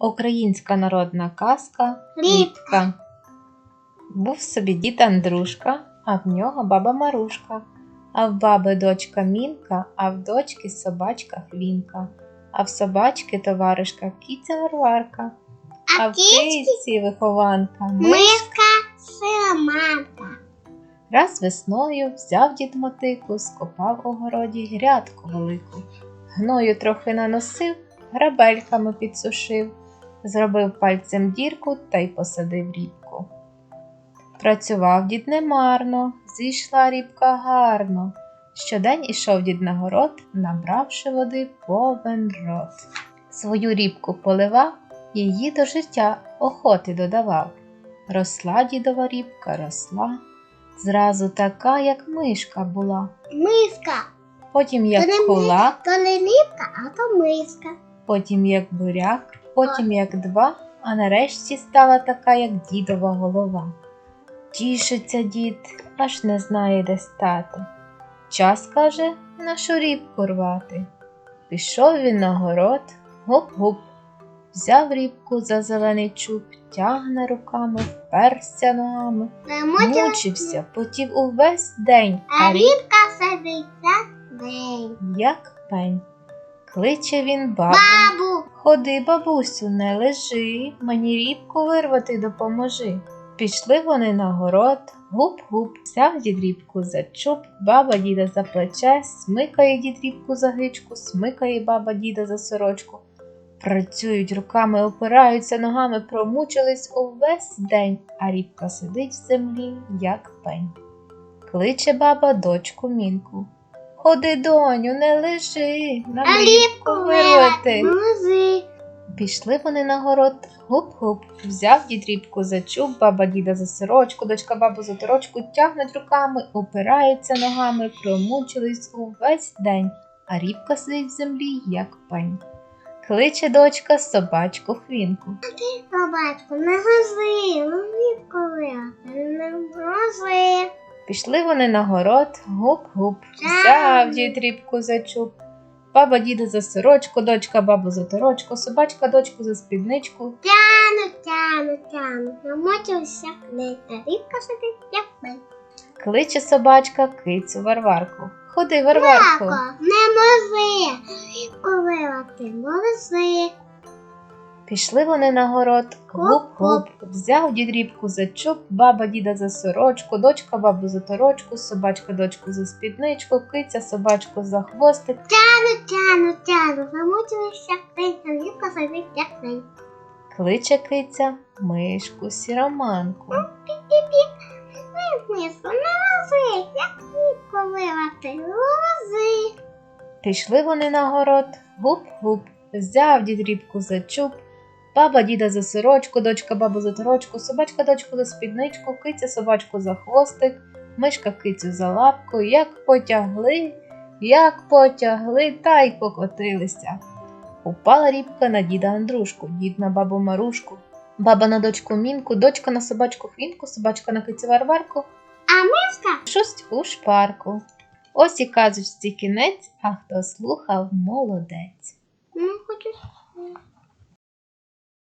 Українська народна казка Рібка. Був собі дід Андрушка, а в нього баба Марушка, а в баби дочка Мінка, а в дочки собачка Хвінка, а в собачки товаришка кіця Варварка, а А в киці вихованка ми. мишка Сироматка. Раз весною взяв дід мотику, скопав у городі грядку велику. Гною трохи наносив, грабельками підсушив, зробив пальцем дірку та й посадив рібку. Працював дід немарно, зійшла рібка гарно. Щодень ішов дід на город, набравши води повен рот. Свою рібку поливав, її до життя охоти додавав. Росла дідова рібка, росла, зразу така, як мишка була, Миска. потім як То не кулак, То не ліпка, а то миска. потім як буряк, потім як два, а нарешті стала така, як дідова голова. Тішиться дід, аж не знає, де стати. Час, каже, нашу рібку рвати. Пішов він на город, гуп-гуп, взяв рібку за зелений чуб, тягне руками, вперся ногами, мучився, потів увесь день, а а рібка сидить за день. як пень. Кличе він бабу. Бабу. Ходи, бабусю, не лежи, мені рібку вирвати допоможи. Пішли вони на город, гуп-гуп, взяв дід рібку за чуб, баба діда за плече, смикає дід рібку за гичку, смикає баба діда за сорочку. Працюють руками, опираються ногами, промучились увесь день, а рібка сидить в землі, як пень. Кличе баба дочку мінку. Ходи, доню, не лежи, нам А рібку вирвати. Пішли вони на город, гуп-гуп, взяв дід рібку за чуб, баба діда за сорочку, дочка бабу за торочку, тягнуть руками, опираються ногами, промучились увесь день, а рібка сидить в землі, як пень. Кличе дочка собачку хвінку. Собачку, не гози, ну рібку вирвати, не гози. Пішли вони на город, гуп-гуп, взяв Тягнуть. дід рібку за чуб. Баба діда за сорочку, дочка бабу за торочку, собачка дочку за спідничку, Тяну, тяну, тяну. Намочився клей, а рібка сидить як пень. кличе собачка кицю Варварку. Ходи, Варварку. Тако, не мози. Рібку вирвати, мози. Пішли вони на город, гуп-гуп, взяв дід рібку за чуб, баба діда за сорочку, дочка бабу за торочку, собачка дочку за спідничку, киця собачку за хвостик. Тяну, тяну, тяну. Клей, а рібка сидить як. Кличе киця мишку сіроманку. Миску, не мози. Як рібку вирвати, мози. Пішли вони на город, гуп-гуп, взяв дід рібку за чуб, баба діда за сорочку, дочка бабу за торочку, собачка дочку за спідничку, киця собачку за хвостик, мишка кицю за лапку, як потягли, як потягли, та й покотилися. Упала рібка на діда Андрушку, дід на бабу Марушку, баба на дочку Мінку, дочка на собачку Хвінку, собачка на кицю Варварку, А миска шусть у шпарку. Ось і казочці кінець, а хто слухав, молодець. хочу.